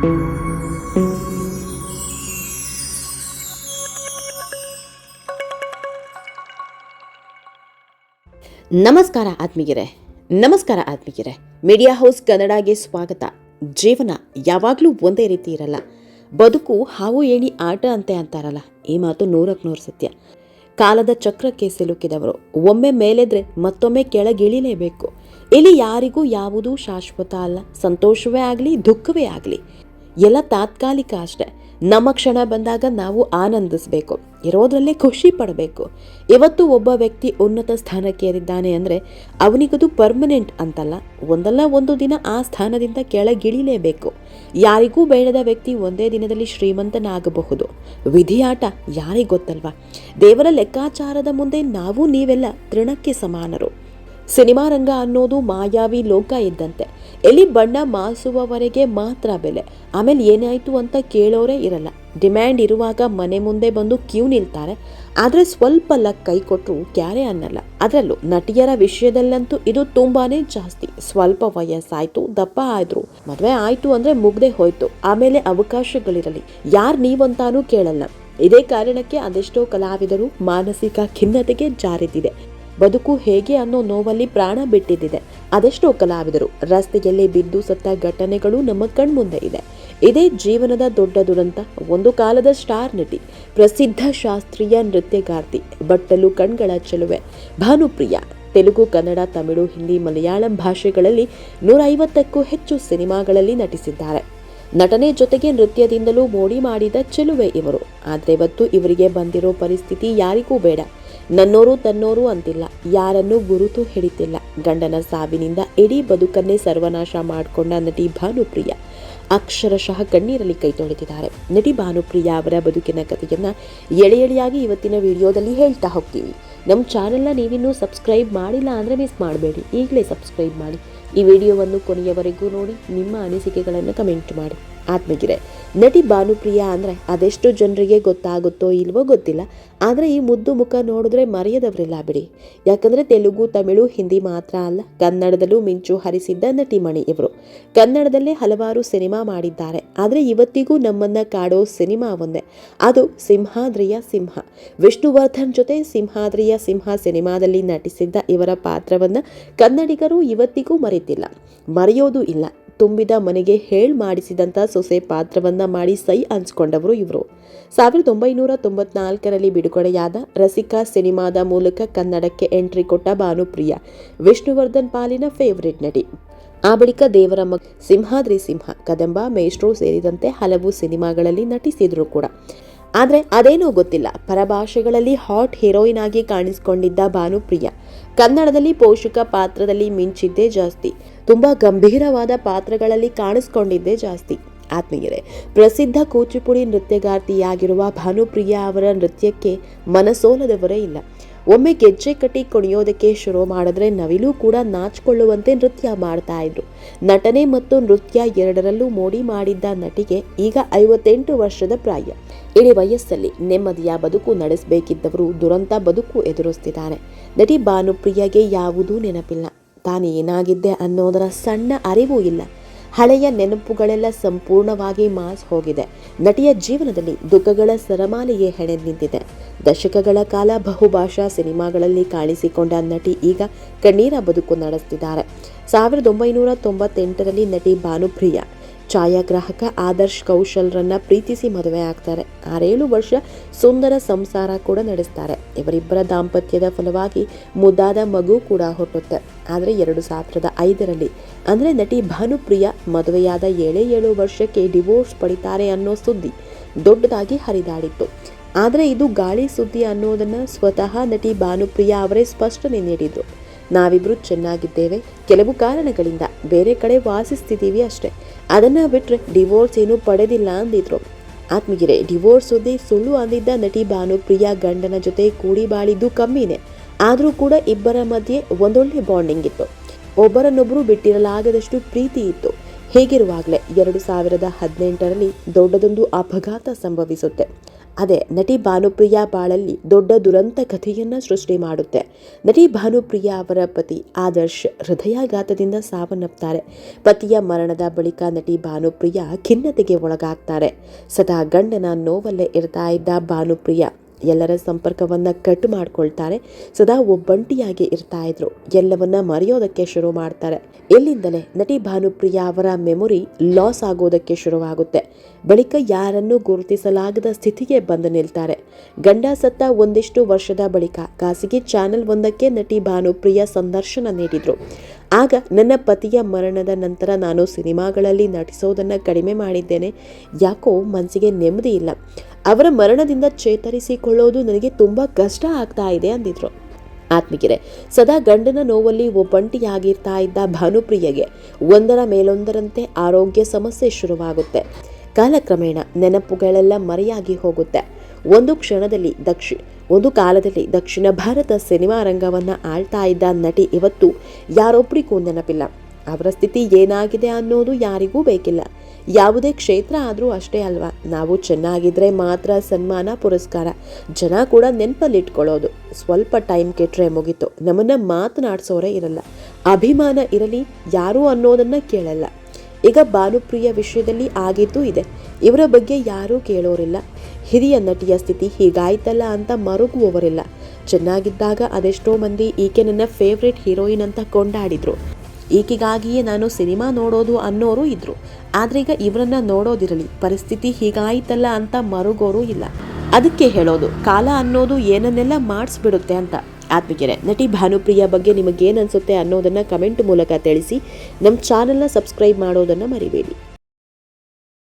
ನಮಸ್ಕಾರ ಆತ್ಮೀಯರೇ ನಮಸ್ಕಾರ ಆತ್ಮೀಯರೇ. ಮೀಡಿಯಾ ಹೌಸ್ ಕನ್ನಡಗೆ ಸ್ವಾಗತ. ಜೀವನ ಯಾವಾಗಲೂ ಒಂದೇ ರೀತಿ ಇರಲ್ಲ. ಬದುಕು ಹಾವು ಏಣಿ ಆಟ ಅಂತೆ ಅಂತಾರಲ್ಲ, ಈ ಮಾತು ನೂರಕ್ಕೆ ನೂರು ಸತ್ಯ. ಕಾಲದ ಚಕ್ರಕ್ಕೆ ಸಿಲುಕಿದವರು, ಒಮ್ಮೆ ಮೇಲೆದ್ರೆ ಮತ್ತೊಮ್ಮೆ ಕೆಳಗಿಳಿಲೇಬೇಕು ಇಲ್ಲಿ ಯಾರಿಗೂ ಯಾವುದೂ ಶಾಶ್ವತ ಅಲ್ಲ. ಸಂತೋಷವೇ ಆಗಲಿ, ದುಃಖವೇ ಆಗಲಿ. ಎಲ್ಲ ತಾತ್ಕಾಲಿಕ ಅಷ್ಟೆ. ನಮ್ಮ ಕ್ಷಣ ಬಂದಾಗ ನಾವು ಆನಂದಿಸಬೇಕು. ಇರೋದ್ರಲ್ಲೇ ಖುಷಿ ಪಡಬೇಕು. ಇವತ್ತು ಒಬ್ಬ ವ್ಯಕ್ತಿ ಉನ್ನತ ಸ್ಥಾನಕ್ಕೆ ಏರಿದ್ದಾನೆ ಅಂದರೆ ಅವನಿಗದು ಪರ್ಮನೆಂಟ್ ಅಂತಲ್ಲ. ಒಂದಲ್ಲ ಒಂದು ದಿನ ಆ ಸ್ಥಾನದಿಂದ ಕೆಳಗಿಳಿಲೇಬೇಕು. ಯಾರಿಗೂ ಬೇಡದ ವ್ಯಕ್ತಿ ಒಂದೇ ದಿನದಲ್ಲಿ ಶ್ರೀಮಂತನಾಗಬಹುದು. ವಿಧಿಯಾಟ ಯಾರಿಗೆ ಗೊತ್ತಲ್ವಾ? ದೇವರ ಲೆಕ್ಕಾಚಾರದ ಮುಂದೆ ನಾವು ನೀವೆಲ್ಲ ತೃಣಕ್ಕೆ ಸಮಾನರು. ಸಿನಿಮಾ ರಂಗ ಅನ್ನೋದು ಮಾಯಾವಿ ಲೋಕ ಇದ್ದಂತೆ. ಎಲ್ಲಿ ಬಣ್ಣ ಮಾಸುವವರೆಗೆ ಮಾತ್ರ ಬೆಲೆ. ಆಮೇಲೆ ಏನಾಯಿತು ಅಂತ ಕೇಳೋರೇ ಇರಲ್ಲ. ಡಿಮ್ಯಾಂಡ್ ಇರುವಾಗ ಮನೆ ಮುಂದೆ ಬಂದು ಕ್ಯೂ ನಿಲ್ತಾರೆ. ಆದರೆ ಸ್ವಲ್ಪ ಲಕ್ ಕೈ ಕೊಟ್ಟರು ಕ್ಯಾರೆ ಅನ್ನಲ್ಲ. ಅದರಲ್ಲೂ ನಟಿಯರ ವಿಷಯದಲ್ಲಂತೂ ಇದು ತುಂಬಾನೇ ಜಾಸ್ತಿ. ಸ್ವಲ್ಪ ವಯಸ್ಸಾಯ್ತು, ದಪ್ಪ ಆದ್ರು. ಮದುವೆ ಆಯ್ತು ಅಂದ್ರೆ ಮುಗ್ದೆ ಹೋಯ್ತು. ಆಮೇಲೆ ಅವಕಾಶಗಳಿರಲಿ. ಯಾರು ನೀವಂತಾನೂ ಕೇಳಲ್ಲ. ಇದೇ ಕಾರಣಕ್ಕೆ ಅದೆಷ್ಟೋ ಕಲಾವಿದರು ಮಾನಸಿಕ ಖಿನ್ನತೆಗೆ ಜಾರಿದಿದೆ ಬದುಕು ಹೇಗೆ ಅನ್ನೋ ನೋವಲ್ಲಿ ಪ್ರಾಣ ಬಿಟ್ಟಿದ್ದಿದೆ ಅದೆಷ್ಟೋ ಕಲಾವಿದರು. ರಸ್ತೆಯಲ್ಲಿ ಬಿದ್ದು ಸತ್ತ ಘಟನೆಗಳು ನಮ್ಮ ಕಣ್ಮುಂದೆ ಇದೆ. ಇದೇ ಜೀವನದ ದೊಡ್ಡ ದುರಂತ, ಒಂದು ಕಾಲದ ಸ್ಟಾರ್ ನಟಿ, ಪ್ರಸಿದ್ಧ ಶಾಸ್ತ್ರೀಯ ನೃತ್ಯಗಾರ್ತಿ, ಬಟ್ಟಲು ಕಣ್ಗಳ ಚೆಲುವೆ. ಭಾನುಪ್ರಿಯ, ತೆಲುಗು, ಕನ್ನಡ, ತಮಿಳು, ಹಿಂದಿ, ಮಲಯಾಳಂ ಭಾಷೆಗಳಲ್ಲಿ ನೂರ ಐವತ್ತಕ್ಕೂ ಹೆಚ್ಚು ಸಿನಿಮಾಗಳಲ್ಲಿ ನಟಿಸಿದ್ದಾರೆ. ನಟನೆ ಜೊತೆಗೆ ನೃತ್ಯದಿಂದಲೂ ಮೋಡಿ ಮಾಡಿದ ಚೆಲುವೆ ಇವರು. ಆದರೆ ಇವತ್ತು ಇವರಿಗೆ ಬಂದಿರೋ ಪರಿಸ್ಥಿತಿ ಯಾರಿಗೂ ಬೇಡ. ನನ್ನೋರು ತನ್ನೋರು ಅಂತಿಲ್ಲ. ಯಾರನ್ನೂ ಗುರುತು ಹಿಡಿತಿಲ್ಲ. ಗಂಡನ ಸಾವಿನಿಂದ ಇಡೀ ಬದುಕನ್ನೇ ಸರ್ವನಾಶ ಮಾಡಿಕೊಂಡ ನಟಿ ಭಾನುಪ್ರಿಯ ಅಕ್ಷರಶಃ ಕಣ್ಣೀರಲ್ಲಿ ಕೈ ತೊಳೆದಿದ್ದಾರೆ. ನಟಿ ಭಾನುಪ್ರಿಯ ಅವರ ಬದುಕಿನ ಕಥೆಯನ್ನ ಎಳೆ ಎಳೆಯಾಗಿ ಇವತ್ತಿನ ವಿಡಿಯೋದಲ್ಲಿ ಹೇಳ್ತಾ ಹೋಗ್ತೀವಿ. ನಮ್ಮ ಚಾನೆಲ್ನ ನೀವಿನ್ನೂ ಸಬ್ಸ್ಕ್ರೈಬ್ ಮಾಡಿಲ್ಲ ಅಂದರೆ ಮಿಸ್ ಮಾಡಬೇಡಿ. ಈಗಲೇ ಸಬ್ಸ್ಕ್ರೈಬ್ ಮಾಡಿ. ಈ ವಿಡಿಯೋವನ್ನು ಕೊನೆಯವರೆಗೂ ನೋಡಿ. ನಿಮ್ಮ ಅನಿಸಿಕೆಗಳನ್ನು ಕಮೆಂಟ್ ಮಾಡಿ. ಆತ್ಮಗಿರೆ. ನಟಿ ಭಾನುಪ್ರಿಯ ಅಂದರೆ ಅದೆಷ್ಟು ಜನರಿಗೆ ಗೊತ್ತಾಗುತ್ತೋ ಇಲ್ವೋ ಗೊತ್ತಿಲ್ಲ. ಆದರೆ ಈ ಮುದ್ದು ಮುಖ ನೋಡಿದ್ರೆ ಮರೆಯದವರಿಲ್ಲ ಬಿಡಿ. ಯಾಕಂದರೆ ತೆಲುಗು, ತಮಿಳು, ಹಿಂದಿ ಮಾತ್ರ ಅಲ್ಲ, ಕನ್ನಡದಲ್ಲೂ ಮಿಂಚು ಹರಿಸಿದ್ದ ನಟಿ ಮಣಿ ಇವರು. ಕನ್ನಡದಲ್ಲೇ ಹಲವಾರು ಸಿನಿಮಾ ಮಾಡಿದ್ದಾರೆ. ಆದರೆ ಇವತ್ತಿಗೂ ನಮ್ಮನ್ನು ಕಾಡೋ ಸಿನಿಮಾ ಒಂದೇ. ಅದು ಸಿಂಹಾದ್ರಿಯ ಸಿಂಹ. ವಿಷ್ಣುವರ್ಧನ್ ಜೊತೆ ಸಿಂಹಾದ್ರಿಯ ಸಿಂಹ ಸಿನಿಮಾದಲ್ಲಿ ನಟಿಸಿದ್ದ ಇವರ ಪಾತ್ರವನ್ನು ಕನ್ನಡಿಗರು ಇವತ್ತಿಗೂ ಮರೆತಿಲ್ಲ. ಮರೆಯೋದು ಇಲ್ಲ. ತುಂಬಿದ ಮನೆಗೆ ಹೇಳ್ ಮಾಡಿಸಿದಂಥ ಸೊಸೆ ಪಾತ್ರವನ್ನ ಮಾಡಿ ಸೈ ಹಂಚಿಕೊಂಡವರು ಇವರು. ಸಾವಿರದ ಒಂಬೈನೂರ ತೊಂಬತ್ನಾಲ್ಕರಲ್ಲಿ ಬಿಡುಗಡೆಯಾದ ರಸಿಕಾ ಸಿನಿಮಾದ ಮೂಲಕ ಕನ್ನಡಕ್ಕೆ ಎಂಟ್ರಿ ಕೊಟ್ಟ ಭಾನುಪ್ರಿಯ, ವಿಷ್ಣುವರ್ಧನ್ ಪಾಲಿನ ಫೇವರಿಟ್ ನಟಿ. ಆ ಬಳಿಕ ದೇವರ ಮಗ ಸಿಂಹಾದ್ರಿ ಸಿಂಹ, ಕದಂಬ, ಮೇಷ್ಟ್ರು ಸೇರಿದಂತೆ ಹಲವು ಸಿನಿಮಾಗಳಲ್ಲಿ ನಟಿಸಿದ್ರು ಕೂಡ. ಆದರೆ ಅದೇನೋ ಗೊತ್ತಿಲ್ಲ. ಪರಭಾಷೆಗಳಲ್ಲಿ ಹಾಟ್ ಹೀರೋಯಿನ್ ಆಗಿ ಕಾಣಿಸಿಕೊಂಡಿದ್ದ ಭಾನುಪ್ರಿಯ. ಕನ್ನಡದಲ್ಲಿ ಪೋಷಕ ಪಾತ್ರದಲ್ಲಿ ಮಿಂಚಿದ್ದೇ ಜಾಸ್ತಿ. ತುಂಬಾ ಗಂಭೀರವಾದ ಪಾತ್ರಗಳಲ್ಲಿ ಕಾಣಿಸ್ಕೊಂಡಿದ್ದೇ ಜಾಸ್ತಿ. ಆತ್ಮೀಯರೇ, ಪ್ರಸಿದ್ಧ ಕೂಚಿಪುಡಿ ನೃತ್ಯಗಾರ್ತಿಯಾಗಿರುವ ಭಾನುಪ್ರಿಯ ಅವರ ನೃತ್ಯಕ್ಕೆ ಮನಸೋಲದವರೇ ಇಲ್ಲ. ಒಮ್ಮೆ ಗೆಜ್ಜೆ ಕಟ್ಟಿ ಕುಣಿಯೋದಕ್ಕೆ ಶುರು ಮಾಡಿದ್ರೆ ನವಿಲು ಕೂಡ ನಾಚಿಕೊಳ್ಳುವಂತೆ ನೃತ್ಯ ಮಾಡ್ತಾ ಇದ್ರು. ನಟನೆ ಮತ್ತು ನೃತ್ಯ ಎರಡರಲ್ಲೂ ಮೋಡಿ ಮಾಡಿದ್ದ ನಟಿಗೆ ಈಗ ಐವತ್ತೆಂಟು ವರ್ಷದ ಪ್ರಾಯ. ಇಡೀ ವಯಸ್ಸಲ್ಲಿ ನೆಮ್ಮದಿಯ ಬದುಕು ನಡೆಸಬೇಕಿದ್ದವರು ದುರಂತ ಬದುಕು ಎದುರಿಸ್ತಿದ್ದಾರೆ. ನಟಿ ಭಾನುಪ್ರಿಯಗೆ ಯಾವುದೂ ನೆನಪಿಲ್ಲ. ತಾನೇನಾಗಿದ್ದೆ ಅನ್ನೋದರ ಸಣ್ಣ ಅರಿವೂ ಇಲ್ಲ. ಹಳೆಯ ನೆನಪುಗಳೆಲ್ಲ ಸಂಪೂರ್ಣವಾಗಿ ಮಾಸ್ ಹೋಗಿದೆ. ನಟಿಯ ಜೀವನದಲ್ಲಿ ದುಃಖಗಳ ಸರಮಾಲೆಯೇ ಹೆಣೆ ನಿಂತಿದೆ. ದಶಕಗಳ ಕಾಲ ಬಹುಭಾಷಾ ಸಿನಿಮಾಗಳಲ್ಲಿ ಕಾಣಿಸಿಕೊಂಡ ನಟಿ ಈಗ ಕಣ್ಣೀರ ಬದುಕು ನಡೆಸುತ್ತಿದ್ದಾರೆ ಸಾವಿರದ ಒಂಬೈನೂರ ತೊಂಬತ್ತೆಂಟರಲ್ಲಿ ನಟಿ ಭಾನುಪ್ರಿಯ ಛಾಯಾಗ್ರಾಹಕ ಆದರ್ಶ್ ಕೌಶಲ್ರನ್ನ ಪ್ರೀತಿಸಿ ಮದುವೆ ಆಗ್ತಾರೆ. ಆರೇಳು ವರ್ಷ ಸುಂದರ ಸಂಸಾರ ಕೂಡ ನಡೆಸ್ತಾರೆ. ಇವರಿಬ್ಬರ ದಾಂಪತ್ಯದ ಫಲವಾಗಿ ಮುದ್ದಾದ ಮಗು ಕೂಡ ಹುಟ್ಟುತ್ತೆ. ಆದರೆ ಎರಡು ಸಾವಿರದ ಐದರಲ್ಲಿ, ಅಂದರೆ ನಟಿ ಭಾನುಪ್ರಿಯ ಮದುವೆಯಾದ ಏಳೇ ಏಳು ವರ್ಷಕ್ಕೆ ಡಿವೋರ್ಸ್ ಪಡಿತಾರೆ ಅನ್ನೋ ಸುದ್ದಿ ದೊಡ್ಡದಾಗಿ ಹರಿದಾಡಿತ್ತು. ಆದರೆ ಇದು ಗಾಳಿ ಸುದ್ದಿ ಅನ್ನೋದನ್ನು ಸ್ವತಃ ನಟಿ ಭಾನುಪ್ರಿಯ ಅವರೇ ಸ್ಪಷ್ಟನೆ ನೀಡಿದ್ರು ನಾವಿಬ್ರು ಚೆನ್ನಾಗಿದ್ದೇವೆ. ಕೆಲವು ಕಾರಣಗಳಿಂದ ಬೇರೆ ಕಡೆ ವಾಸಿಸ್ತಿದ್ದೀವಿ ಅಷ್ಟೇ. ಅದನ್ನ ಬಿಟ್ಟರೆ ಡಿವೋರ್ಸ್ ಏನೂ ಪಡೆದಿಲ್ಲ ಅಂದಿದ್ರು. ಆತ್ಮಗಿರೆ ಡಿವೋರ್ಸ್ ಸುದ್ದಿ ಸುಳ್ಳು ಅಂದಿದ್ದ ನಟಿ ಭಾನುಪ್ರಿಯ ಗಂಡನ ಜೊತೆ ಕೂಡಿ ಬಾಳಿದ್ದು ಕಮ್ಮಿನೇ. ಆದರೂ ಕೂಡ ಇಬ್ಬರ ಮಧ್ಯೆ ಒಂದೊಳ್ಳೆ ಬಾಂಡಿಂಗ್ ಇತ್ತು. ಒಬ್ಬರನ್ನೊಬ್ಬರು ಬಿಟ್ಟಿರಲಾಗದಷ್ಟು ಪ್ರೀತಿ ಇತ್ತು. ಹೇಗಿರುವಾಗಲೇ ಎರಡು ಸಾವಿರದ ಹದಿನೆಂಟರಲ್ಲಿ ದೊಡ್ಡದೊಂದು ಅಪಘಾತ ಸಂಭವಿಸುತ್ತೆ. ಅದೇ ನಟಿ ಭಾನುಪ್ರಿಯ ಬಾಳಲ್ಲಿ ದೊಡ್ಡ ದುರಂತ ಕಥೆಯನ್ನು ಸೃಷ್ಟಿ ಮಾಡುತ್ತೆ. ನಟಿ ಭಾನುಪ್ರಿಯ ಅವರ ಪತಿ ಆದರ್ಶ್ ಹೃದಯಾಘಾತದಿಂದ ಸಾವನ್ನಪ್ತಾರೆ. ಪತಿಯ ಮರಣದ ಬಳಿಕ ನಟಿ ಭಾನುಪ್ರಿಯ ಖಿನ್ನತೆಗೆ ಒಳಗಾಗ್ತಾರೆ. ಸದಾ ಗಂಡನ ನೋವಲ್ಲೇ ಇರ್ತಾ ಇದ್ದ ಭಾನುಪ್ರಿಯ ಎಲ್ಲರ ಸಂಪರ್ಕವನ್ನ ಕಟ್ ಮಾಡ್ಕೊಳ್ತಾರೆ, ಸದಾ ಒಬ್ಬಂಟಿಯಾಗಿ ಇರ್ತಾ ಇದ್ರು. ಎಲ್ಲವನ್ನ ಮರೆಯೋದಕ್ಕೆ ಶುರು ಮಾಡ್ತಾರೆ. ಎಲ್ಲಿಂದಲೇ ನಟಿ ಭಾನುಪ್ರಿಯ ಅವರ ಮೆಮೊರಿ ಲಾಸ್ ಆಗೋದಕ್ಕೆ ಶುರುವಾಗುತ್ತೆ. ಬಳಿಕ ಯಾರನ್ನೂ ಗುರುತಿಸಲಾಗದ ಸ್ಥಿತಿಗೆ ಬಂದು ನಿಲ್ತಾರೆ. ಗಂಡ ಸತ್ತ ಒಂದಿಷ್ಟು ವರ್ಷದ ಬಳಿಕ ಖಾಸಗಿ ಚಾನೆಲ್ ಒಂದಕ್ಕೆ ನಟಿ ಭಾನುಪ್ರಿಯ ಸಂದರ್ಶನ ನೀಡಿದ್ರು. ಆಗ ನನ್ನ ಪತಿಯ ಮರಣದ ನಂತರ ನಾನು ಸಿನಿಮಾಗಳಲ್ಲಿ ನಟಿಸೋದನ್ನು ಕಡಿಮೆ ಮಾಡಿದ್ದೇನೆ. ಯಾಕೋ ಮನಸ್ಸಿಗೆ ನೆಮ್ಮದಿ ಇಲ್ಲ. ಅವರ ಮರಣದಿಂದ ಚೇತರಿಸಿಕೊಳ್ಳೋದು ನನಗೆ ತುಂಬ ಕಷ್ಟ ಆಗ್ತಾ ಇದೆ ಅಂದಿದ್ರು. ಆತ್ಮಿಕಿರೆ ಸದಾ ಗಂಡನ ನೋವಲ್ಲಿ ಒಬ್ಬಂಟಿಯಾಗಿರ್ತಾ ಇದ್ದ ಭಾನುಪ್ರಿಯಗೆ ಒಂದರ ಮೇಲೊಂದರಂತೆ ಆರೋಗ್ಯ ಸಮಸ್ಯೆ ಶುರುವಾಗುತ್ತೆ. ಕಾಲಕ್ರಮೇಣ ನೆನಪುಗಳೆಲ್ಲ ಮರೆಯಾಗಿ ಹೋಗುತ್ತೆ. ಒಂದು ಕ್ಷಣದಲ್ಲಿ ದಕ್ಷಿ ಒಂದು ಕಾಲದಲ್ಲಿ ದಕ್ಷಿಣ ಭಾರತ ಸಿನಿಮಾ ರಂಗವನ್ನು ಆಳ್ತಾ ಇದ್ದ ನಟಿ ಇವತ್ತು ಯಾರೊಬ್ಬರಿಗೂ ನೆನಪಿಲ್ಲ. ಅವರ ಸ್ಥಿತಿ ಏನಾಗಿದೆ ಅನ್ನೋದು ಯಾರಿಗೂ ಬೇಕಿಲ್ಲ. ಯಾವುದೇ ಕ್ಷೇತ್ರ ಆದರೂ ಅಷ್ಟೇ ಅಲ್ವಾ? ನಾವು ಚೆನ್ನಾಗಿದ್ದರೆ ಮಾತ್ರ ಸನ್ಮಾನ, ಪುರಸ್ಕಾರ. ಜನ ಕೂಡ ನೆನಪಲ್ಲಿಟ್ಕೊಳ್ಳೋದು. ಸ್ವಲ್ಪ ಟೈಮ್ ಕೆಟ್ಟರೆ ಮುಗೀತು. ನಮ್ಮನ್ನು ಮಾತನಾಡಿಸೋರೇ ಇರಲ್ಲ. ಅಭಿಮಾನ ಇರಲಿ, ಯಾರು ಅನ್ನೋದನ್ನು ಕೇಳಲ್ಲ. ಈಗ ಭಾನುಪ್ರಿಯ ವಿಷಯದಲ್ಲಿ ಆಗಿದ್ದು ಇದೆ. ಇವರ ಬಗ್ಗೆ ಯಾರೂ ಕೇಳೋರಿಲ್ಲ. ಹಿರಿಯ ನಟಿಯ ಸ್ಥಿತಿ ಹೀಗಾಯ್ತಲ್ಲ ಅಂತ ಮರುಗುವವರಿಲ್ಲ. ಚೆನ್ನಾಗಿದ್ದಾಗ ಅದೆಷ್ಟೋ ಮಂದಿ ಈಕೆ ನನ್ನ ಫೇವ್ರೆಟ್ ಹೀರೋಯಿನ್ ಅಂತ ಕೊಂಡಾಡಿದ್ರು. ಈಕೆಗಾಗಿಯೇ ನಾನು ಸಿನಿಮಾ ನೋಡೋದು ಅನ್ನೋರು ಇದ್ರು. ಆದ್ರೆ ಈಗ ಇವರನ್ನ ನೋಡೋದಿರಲಿ, ಪರಿಸ್ಥಿತಿ ಹೀಗಾಯ್ತಲ್ಲ ಅಂತ ಮರುಗೋರು ಇಲ್ಲ. ಅದಕ್ಕೆ ಹೇಳೋದು, ಕಾಲ ಅನ್ನೋದು ಏನನ್ನೆಲ್ಲ ಮಾಡಿಸ್ಬಿಡುತ್ತೆ ಅಂತ. ಆತ್ಮಿಕೆರೆ ನಟಿ ಭಾನುಪ್ರಿಯ ಬಗ್ಗೆ ನಿಮಗೇನು ಅನಿಸುತ್ತೆ ಅನ್ನೋದನ್ನು ಕಮೆಂಟ್ ಮೂಲಕ ತಿಳಿಸಿ ನಮ್ಮ ಚಾನಲ್ನ ಸಬ್ಸ್ಕ್ರೈಬ್ ಮಾಡೋದನ್ನು ಮರಿಬೇಡಿ.